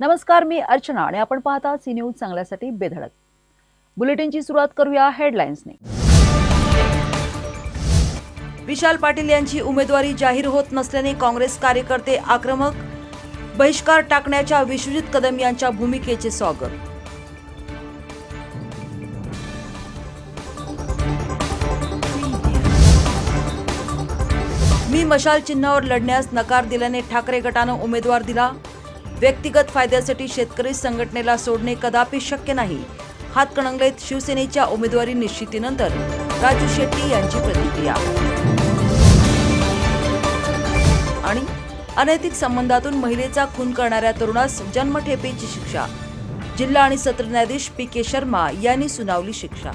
नमस्कार मी अर्चना आणि आपण पाहता सी न्यूज चांगल्यासाठी बेधडक. बुलेटिनची सुरुवात करूया हेडलाईन्सने विशाल पाटील यांची उमेदवारी जाहीर होत नसल्याने काँग्रेस कार्यकर्ते आक्रमक बहिष्कार टाकण्याच्या विश्वजित कदम यांच्या भूमिकेचे स्वागत. मी मशाल चिन्हावर लढण्यास नकार दिल्याने ठाकरे गटानं उमेदवार दिला. व्यक्तिगत फायद्यासाठी शेतकरी संघटनेला सोडणे कदापि शक्य नाही. हातकणंगलेत शिवसेनेच्या उमेदवारी निश्चितीनंतर राजू शेट्टी यांची प्रतिक्रिया. आणि अनैतिक संबंधातून महिलेचा खून करणाऱ्या तरुणास जन्मठेपेची शिक्षा. जिल्हा आणि सत्र न्यायाधीश पी के शर्मा यांनी सुनावली शिक्षा.